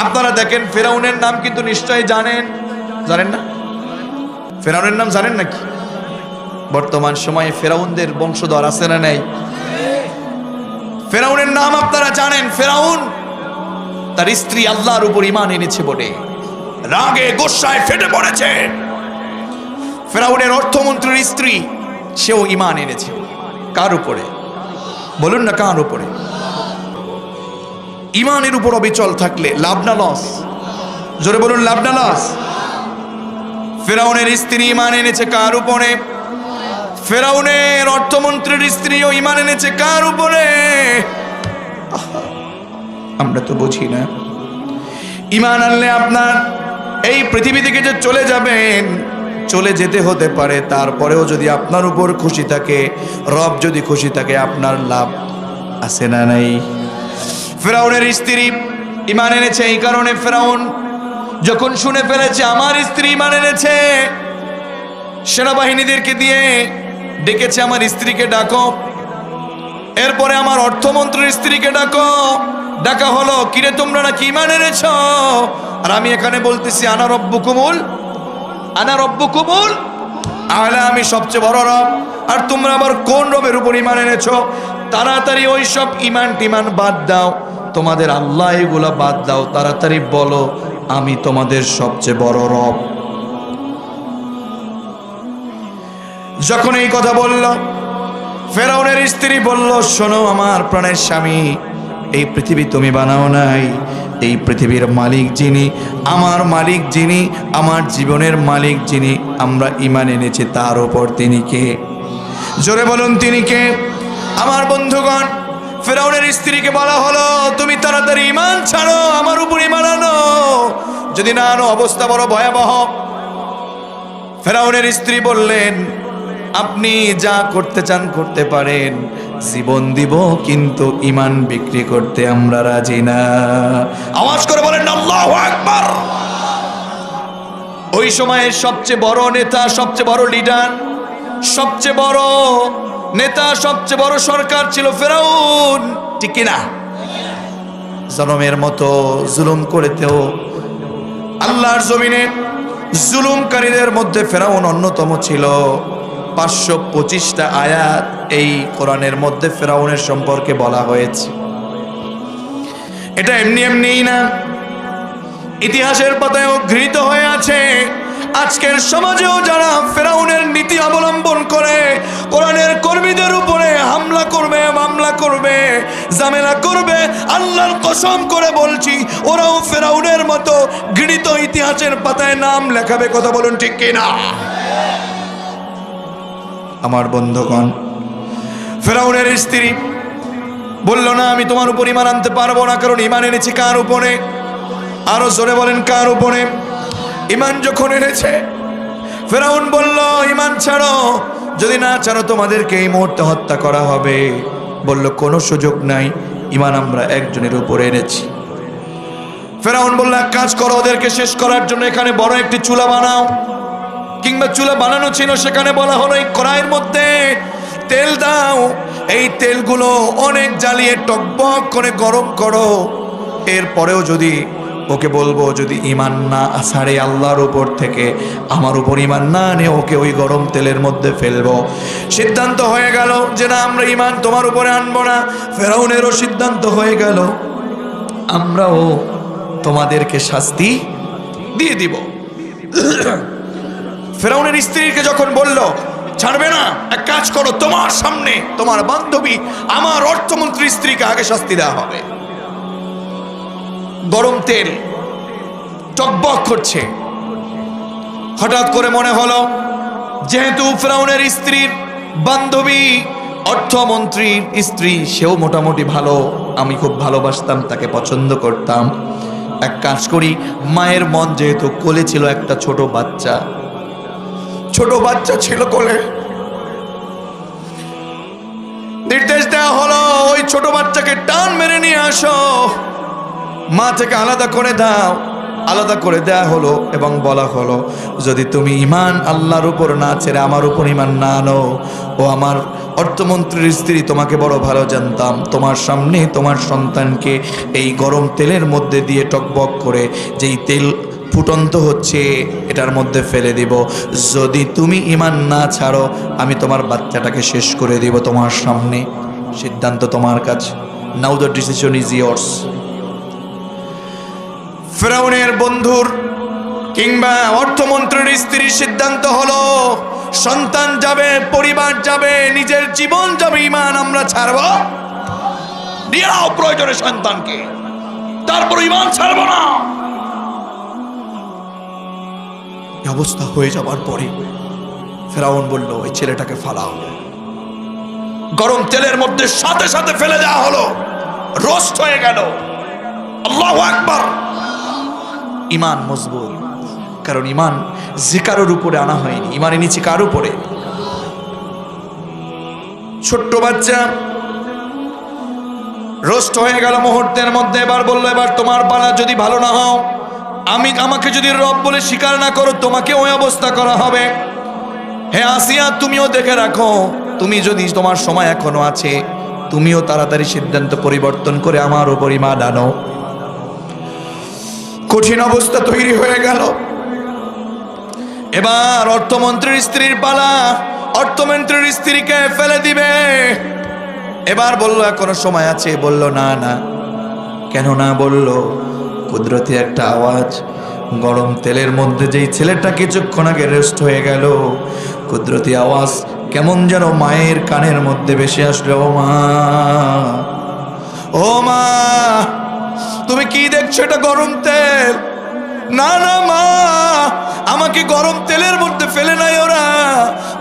আপনারা দেখেন ফেরাউনের নাম কিন্তু নিশ্চয়ই জানেন। জানেন না? ফেরাউনের নাম জানেন নাকি? বর্তমান সময়ে ফেরাউনদের বংশধর আছে না নেই? ফেরাউনের নাম আপনারা জানেন, ফেরাউন তার স্ত্রী আল্লাহর উপর ইমান এনেছে বলে রাগে, গোসায় ফেটে পড়েছে। ফেরাউনের অর্থমন্ত্রীর স্ত্রী, সেও ইমান এনেছে। কার উপরে? বলুন না কার উপরে? ইমানের উপর অবিচল থাকলে লাভ না লস জোরে বলুন, লাভ না লস ফেরাউনের স্ত্রী ইমান এনেছে কার উপরে? ফেরাউনের অর্থমন্ত্রীর স্ত্রীও ইমান এনেছে কার উপরে? আমরা তো বুঝি না। ইমান আনলে আপনার এই পৃথিবী থেকে যে চলে যাবেন, চলে যেতে হতে পারে, তারপরেও যদি আপনার উপর খুশি থাকে, রব যদি খুশি থাকে, আপনার লাভ আছে না নাই? ফেরাউনের স্ত্রী ইমান এনেছে, এই কারণে ফেরাউন যখন শুনে ফেলেছে, আমার স্ত্রী ইমান এনেছে, সেনাবাহিনীদেরকে দিয়ে ডেকেছে আমার স্ত্রীকে ডাকো। এরপরে আমার অর্থমন্ত্রীর স্ত্রীকে ডাকো। ডাকা হলো, কিরে, তোমরা নাকি ইমান এনেছ? আর আমি এখানে বলতেছি, আনা রব্বু কুমুল আনা রব্বু কুমুল আহলে, আমি সবচেয়ে বড় রব। আর তোমরা আবার কোন রবের উপর ইমান এনেছ? তাড়াতাড়ি ওই সব ইমান টিমান বাদ দাও। তোমাদের আল্লাহ এগুলা বাদ দাও, তাড়াতাড়ি বলো, আমি তোমাদের সবচেয়ে বড় রব। যখন এই কথা বলল, ফেরাউনের স্ত্রী বলল, শোনো আমার প্রাণের স্বামী, এই পৃথিবী তুমি বানাও নাই। এই পৃথিবীর মালিক যিনি, আমার মালিক যিনি, আমার জীবনের মালিক যিনি, আমরা ইমান এনেছি, তার ওপর তিনি কে? জোরে বলুন, তিনি কে? আমার বন্ধুগণ ফেরাউনের স্ত্রীকে বলা হলো, তুমি তাড়াতাড়ি ইমান ছাড়ো, আমার উপর ইমান আনো। যদি না আনো, অবস্থা বড় ভয়াবহ। ফেরাউনের স্ত্রী বললেন, আপনি যা করতে চান করতে পারেন, জীবন দিব, কিন্তু ইমান বিক্রি করতে আমরা রাজি না। আওয়াজ করে বলেন, আল্লাহু আকবার! ওই সময়ের সবচেয়ে বড় নেতা, সবচেয়ে বড় লিডার সবচেয়ে বড় নেতা, সবচেয়ে বড় সরকার ছিল ফেরাউন। ঠিক কিনা? জনমের মতো জুলুম করেতেও আল্লাহর জমিনে জুলুমকারীদের মধ্যে ফেরাউন অন্যতম ছিল। পাঁচশো পঁচিশটা আয়াত এই কোরআনের মধ্যে ফেরাউনের সম্পর্কে বলা হয়েছে। এটা এমনি এমনিই না। ইতিহাসের পাতায় ঘৃত হয়ে আছে। আজকের সমাজেও যারা ফেরাউনের নীতি অবলম্বন করে, কোরআনের কর্মীদের উপরে হামলা করবে, মামলা করবে জামেলা করবে, আল্লাহর কসম করে বলছি, ওরাও ফেরাউনের মতো ঘৃণিত ইতিহাসের পাতায় নাম লেখাবে, কথা বলুন ঠিক কিনা? আমার বন্ধুগণ, ফেরাউনের স্ত্রী বলল, না, আমি তোমার উপর ইমান আনতে পারব না, কারণ ইমান এনেছি কার উপরে? আরও জোরে বলেন, কার উপরে? ইমান যখন এনেছে, ফেরাউন বলল, ইমান ছাড়ো, যদি না ছাড়ো তোমাদেরকে এই মুহূর্তে হত্যা করা হবে। বলল, কোনো সুযোগ নাই, ইমান আমরা একজনের উপরে এনেছি। ফেরাউন বলল, এক কাজ করো, ওদেরকে শেষ করার জন্য এখানে বড় একটি চুলা বানাও। কিংবা চুলা বানানো ছিল, সেখানে বলা হলো, এই কড়াইয়ের মধ্যে তেল দাও। এই তেলগুলো অনেক জ্বালিয়ে টকবক করে গরম করো। এরপরেও যদি ওকে বলব, যদি ইমান না ছাড়ে আল্লাহর উপর থেকে, আমার উপর ইমান না আনে ওকে ওই গরম তেলের মধ্যে ফেলব। সিদ্ধান্ত হয়ে গেল যে, না, আমরা ইমান তোমার উপরে আনব না। ফেরাউনেরও সিদ্ধান্ত হয়ে গেল, আমরাও তোমাদেরকে শাস্তি দিয়ে দিব। ফেরাউনের স্ত্রীকে যখন বলল, ছাড়বে না, এক কাজ করো, তোমার সামনে তোমার বান্ধবী আমার অর্থমন্ত্রী স্ত্রীকে আগে শাস্তি দেওয়া হবে। গরম তেল টকবক করছে। হঠাৎ করে মনে হলো, যেহেতু ফ্রাউনের স্ত্রীর বান্ধবী অর্থমন্ত্রীর স্ত্রী, সেও মোটামুটি ভালো, আমি খুব ভালোবাসতাম, তাকে পছন্দ করতাম। এক কাজ করি, মায়ের মন যেহেতু কোলে ছিল একটা ছোট বাচ্চা। ছোট বাচ্চা ছিল কোলে। নির্দেশ দেওয়া হলো, ওই ছোট বাচ্চাকে টান মেরে নিয়ে আসো। মা থেকে আলাদা করে দাও। আলাদা করে দেয়া হলো এবং বলা হলো, যদি তুমি ইমান আল্লাহর উপর না ছেড়ে আমার উপর ইমান না আনো, ও আমার অর্থমন্ত্রীর স্ত্রী, তোমাকে বড় ভালো জানতাম। তোমার সামনে তোমার সন্তানকে এই গরম তেলের মধ্যে দিয়ে টকবক করে, যেই তেল ফুটন্ত হচ্ছে, এটার মধ্যে ফেলে দিব। যদি তুমি ইমান না ছাড়ো, আমি তোমার বাচ্চাটাকে শেষ করে দিব তোমার সামনে। সিদ্ধান্ত তোমার কাছে নাও দ্য ডিসিশন ইজ ইয়ার্স ফেরাউনের বন্ধুর কিংবা অর্থমন্ত্রীর স্ত্রীর সিদ্ধান্ত হলো, সন্তান যাবে, পরিবার যাবে, নিজের জীবন যাবে ইমান আমরা ছাড়ব। দিয়ে নাও প্রয়োজনে সন্তানকে। তারপর ইমান ছাড়বো না। অবস্থা হয়ে যাবার পরে ফেরাউন বলল, ওই ছেলেটাকে ফালা ফালাও। গরম তেলের মধ্যে সাথে সাথে ফেলে দেওয়া হলো। রোস্ট হয়ে গেল। আল্লাহ আকবার। ইমান মজবুত। কারণ ইমান যে কারোর উপরে আনা হয়নি। ইমান এনেছি কার উপরে? ছোট্ট বাচ্চা, রোস্ট হয়ে গেল মুহূর্তের মধ্যে, এবার বলল, এবার তোমার পালা যদি ভালো না হও, আমি, আমাকে যদি রব বলে স্বীকার না করো, তোমাকে ওই অবস্থা করা হবে। হে আসিয়া, তুমিও দেখে রাখো, তুমি যদি তোমার সময় এখনও আছে, তুমিও তাড়াতাড়ি সিদ্ধান্ত পরিবর্তন করে আমার উপর ইমান আনো। কঠিন অবস্থা তৈরি হয়ে গেল। এবার অর্থমন্ত্রীর স্ত্রীর পালা, অর্থমন্ত্রীর স্ত্রীকে ফেলে দিবে। এবার বলল, এখনও সময় আছে? বলল, না না। কেন না বলল, কুদরতি একটা আওয়াজ, গরম তেলের মধ্যে যেই ছেলেটা কিছুক্ষণ আগে রেস্ট হয়ে গেল, কুদরতি আওয়াজ কেমন যেন মায়ের কানের মধ্যে বেশি আসলো। ও মা ও মা তুমি কি দেখছ এটা গরম তেল? না না, মা, আমাকে গরম তেলের মধ্যে ফেলে নাই ওরা।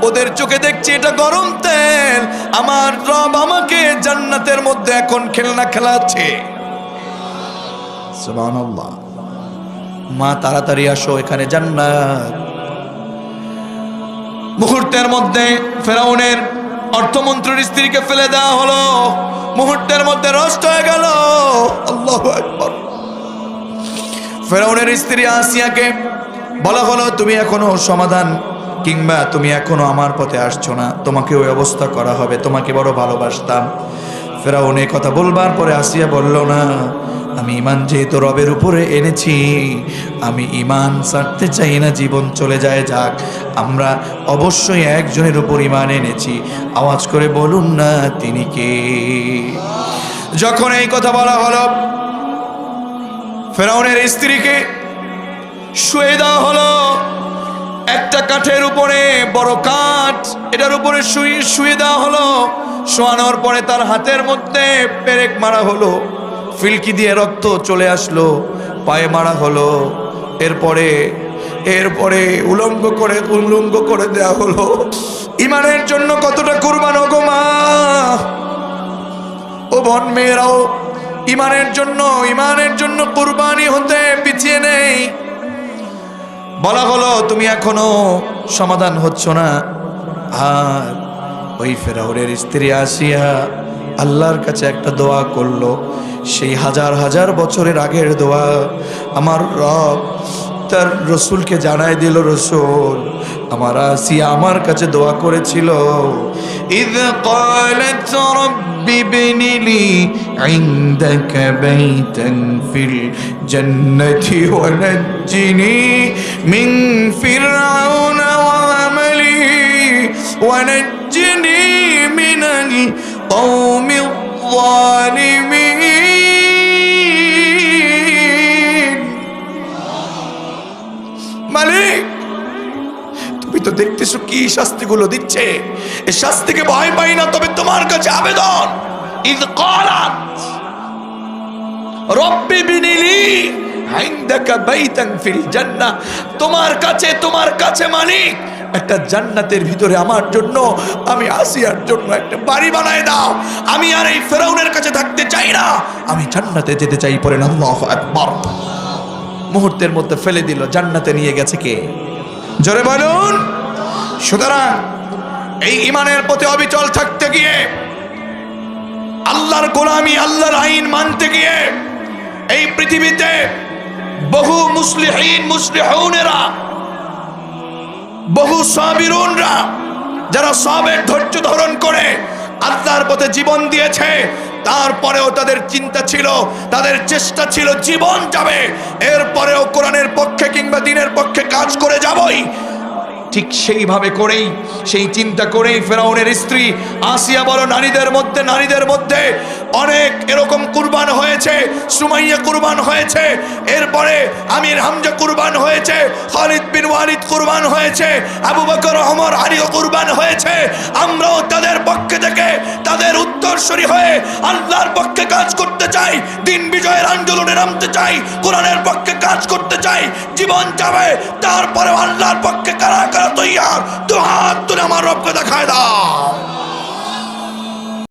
ওদের চোখে দেখছি এটা গরম তেল। আমার রব আমাকে জান্নাতের মধ্যে এখন খেলনা খেলাচ্ছে। মা, তাড়াতাড়ি আসো, এখানে জান্নাত। মুহূর্তের মধ্যে ফেরাউনের অর্থমন্ত্রীর স্ত্রীকে ফেলে দেওয়া হলো। মুহূর্তের মধ্যে নষ্ট হয়ে গেল। আল্লাহ একবার ফেরাউনের স্ত্রী আসিয়াকে বলা হলো, তুমি এখনও সমাধান কিংবা তুমি এখনও আমার পথে আসছো না। তোমাকে ওই অবস্থা করা হবে। তোমাকে বড় ভালোবাসতাম। ফেরাউন এই কথা বলবার পরে আসিয়া বলল, না, আমি ইমান যেহেতু রবের উপরে এনেছি, আমি ইমান ছাড়তে চাই না, জীবন চলে যায় যাক। আমরা অবশ্যই একজনের উপর ইমান এনেছি। আওয়াজ করে বলুন না, তিনি কে? যখন এই কথা বলা হলো, ফেরাউনের স্ত্রীকে শুয়ে দেওয়া হলো। একটা কাঠের উপরে বড় কাঠ, এটার উপরে শুয়ে শুয়ে দেওয়া হলো। শোয়ানোর পরে তার হাতের মধ্যে পেরেক মারা হলো। ফিলকি দিয়ে রক্ত চলে আসলো, পায়ে মারা হলো। এরপরে এরপরে উলঙ্গ করে উলঙ্গ করে দেওয়া হলো। ইমানের জন্য কতটা কুরবান গো মা! ও বন মেয়েরাও, ইমানের জন্য ইমানের জন্য কুরবানি হতে পিছিয়ে নেই। বলা হলো তুমি এখনো সমাধান হচ্ছ না আর ওই ফেরাউরের স্ত্রী আসিয়া আল্লাহর কাছে একটা দোয়া করলো সেই হাজার হাজার বছরের আগের দোয়া আমার রব তার রসুলকে জানাই দিল রসুল আমার আসিয়া আমার কাছে দোয়া করেছিল إذ قالت رب ابن لي عندك بيتا في الجنة ونجني من فرعون وعمله ونجني من القوم الظالمين মালিক তুমি তো দেখতেছো কি শাস্তিগুলো দিচ্ছে এই শাস্তিকে ভয় পাই না তবে তোমার কাছে আবেদন ইদ কালাত রব্বি বিনিলি ফিল তোমার কাছে তোমার কাছে মালিক। একটা জান্নাতের ভিতরে আমার জন্য, আমি আসিয়ার জন্য একটা বাড়ি বানায় দাও। আমি আর এই ফেরাউনের কাছে থাকতে চাই না। আমি জান্নাতে যেতে চাই পরে আকবার। মুহূর্তের মধ্যে ফেলে দিল, জান্নাতে নিয়ে গেছে কে? জোরে বলুন। সুতরাং এই ইমানের পথে অবিচল থাকতে গিয়ে, আল্লাহর গোলামি, আল্লাহর আইন মানতে গিয়ে, এই পৃথিবীতে বহু মুসলিহীন, মুসলিহুনেরা, বহু সাবিরুনরা যারা সবের ধৈর্য ধারণ করে আল্লাহর পথে জীবন দিয়েছে, তারপরেও তাদের চিন্তা ছিল, তাদের চেষ্টা ছিল, জীবন যাবে। এরপরেও কোরআনের পক্ষে কিংবা দিনের পক্ষে কাজ করে যাবই। ঠিক সেইভাবে করেই, সেই চিন্তা করেই ফেরাউনের স্ত্রী আসিয়া বলো, নারীদের মধ্যে নারীদের মধ্যে অনেক এরকম কুরবান হয়েছে, সুমাইয়া কুরবান হয়েছে, এরপরে আমির হামজা কুরবান হয়েছে, খালিদ বিন ওয়ালিদ কুরবান হয়েছে, আবু বকর, ওমর, আলীও কুরবান হয়েছে, আমরাও তাদের পক্ষে থেকে তাদের উত্তরসূরি হয়ে আল্লাহর পক্ষে কাজ করতে চাই, দিন বিজয়ের আন্দোলনে নামতে চাই, কোরআনের পক্ষে কাজ করতে চাই, জীবন যাবে তারপরে আল্লাহর পক্ষে কারা কারা তৈয়ার, তো হাত তুলে আমার রবকে দেখায় দাও।